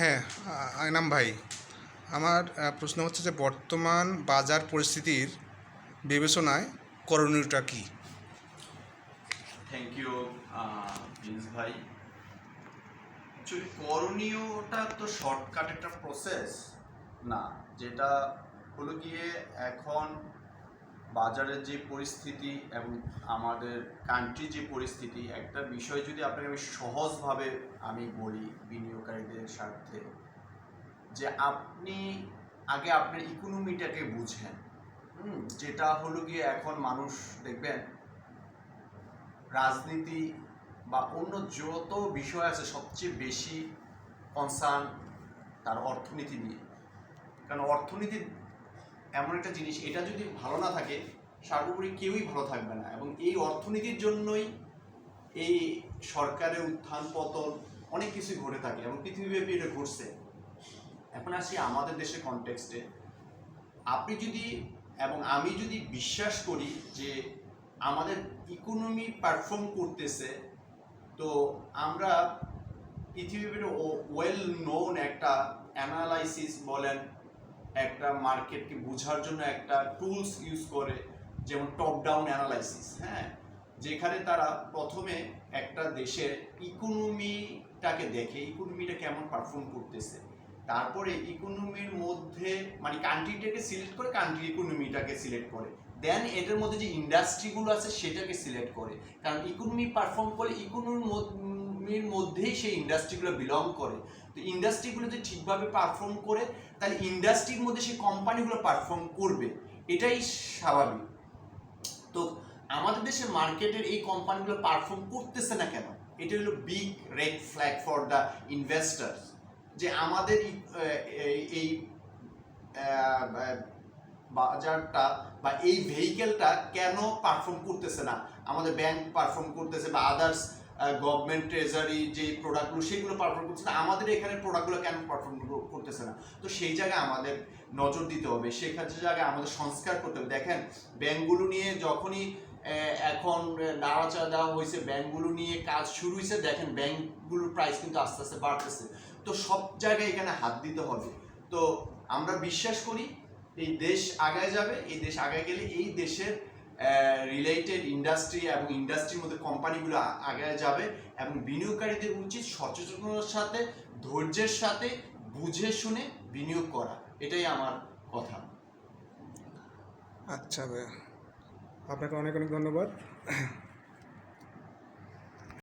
হ্যাঁ আয়নাম ভাই। আমার প্রশ্ন হচ্ছে যে বর্তমান বাজার পরিস্থিতির বিবেচনায় করণীয়টা কী? থ্যাংক ইউ ভাই। অ্যাকচুয়ালি করণীয়টা তো শর্টকাট একটা প্রসেস না, যেটা হলো গিয়ে এখন বাজারের যে পরিস্থিতি এবং আমাদের কান্ট্রির যে পরিস্থিতি একটা বিষয় যদি আপনাকে আমি সহজভাবে আমি বলি বিনিয়োগকারীদের স্বার্থে যে আপনি আগে আপনার ইকোনমিটাকে বুঝেন হুম, যেটা হলো গিয়ে এখন মানুষ দেখবেন রাজনীতি বা অন্য যত বিষয় আছে সবচেয়ে বেশি কনসার্ন তার অর্থনীতি নিয়ে। কারণ অর্থনীতি এমন একটা জিনিস, এটা যদি ভালো না থাকে, সর্বোপরি কেউই ভালো থাকবে না। এবং এই অর্থনীতির জন্যই এই সরকারের উত্থান পতন অনেক কিছুই ঘটে থাকে এবং পৃথিবীব্যাপী এটা ঘটছে। এখন আসি আমাদের দেশের কনটেক্সটে আপনি যদি, এবং আমি যদি বিশ্বাস করি যে আমাদের ইকোনমি পারফর্ম করতেছে, তো আমরা পৃথিবীর ওয়েল নোন একটা অ্যানালাইসিস বলেন একটা মার্কেটকে বোঝার জন্য একটা টুলস ইউজ করে, যেমন টপ ডাউন অ্যানালাইসিস হ্যাঁ? যেখানে তারা প্রথমে একটা দেশের ইকোনমিটাকে দেখে ইকোনমিটা কেমন পারফর্ম করতেছে। তারপরে ইকোনমির মধ্যে মানে কান্ট্রিটাকে সিলেক্ট করে কান্ট্রি ইকোনমিটাকে সিলেক্ট করে। দেন এটার মধ্যে যে ইন্ডাস্ট্রিগুলো আছে, সেটাকে সিলেক্ট করে। কারণ ইকোনমি পারফর্ম করে ইকোনমির মধ্যেই সেই ইন্ডাস্ট্রিগুলো বিলং করে। তো ইন্ডাস্ট্রিগুলো যদি ঠিকভাবে পারফর্ম করে তাহলে ইন্ডাস্ট্রির মধ্যে সেই কোম্পানিগুলো পারফর্ম করবে, এটাই স্বাভাবিক। তো আমাদের দেশের মার্কেটের এই কোম্পানিগুলো পারফর্ম করতেছে না কেন? এটা হলো big red flag for the investor যে আমাদের এই- বাজারটা বা এই ভেহিকেলটা কেন পারফর্ম করতেছে না? আমাদের ব্যাংক পারফর্ম করতেছে বা আদার্স গভর্নমেন্ট ট্রেজারি যে প্রোডাক্টগুলো সেগুলো পারফর্ম করতেছে না। আমাদের এখানে প্রোডাক্টগুলো কেন পারফর্ম করতেছে না? তো সেই জায়গায় আমাদের নজর দিতে হবে। সেক্ষেত্রে জায়গায় আমাদের সংস্কার করতে হবে। দেখেন, ব্যাংকগুলো নিয়ে যখনই এখন নাড়াচাড়া দেওয়া হয়েছে, ব্যাংকগুলো নিয়ে কাজ শুরু হয়েছে, দেখেন ব্যাংকগুলোর প্রাইস কিন্তু আস্তে আস্তে বাড়তেছে। তো সব জায়গায় এখানে হাত দিতে হবে। তো আমরা বিশ্বাস করি, এই দেশ আগায় যাবে, এই দেশ আগায় গেলে এই দেশের রিলেটেড ইন্ডাস্ট্রি এবং ইন্ডাস্ট্রির মধ্যে কোম্পানিগুলো আগে যাবে এবং বিনিয়োগকারীদের উচিত সচেতনতার সাথে, ধৈর্যের সাথে বুঝে শুনে বিনিয়োগ করা। এটাই আমার কথা। আচ্ছা ভাই আপনাকে অনেক অনেক ধন্যবাদ।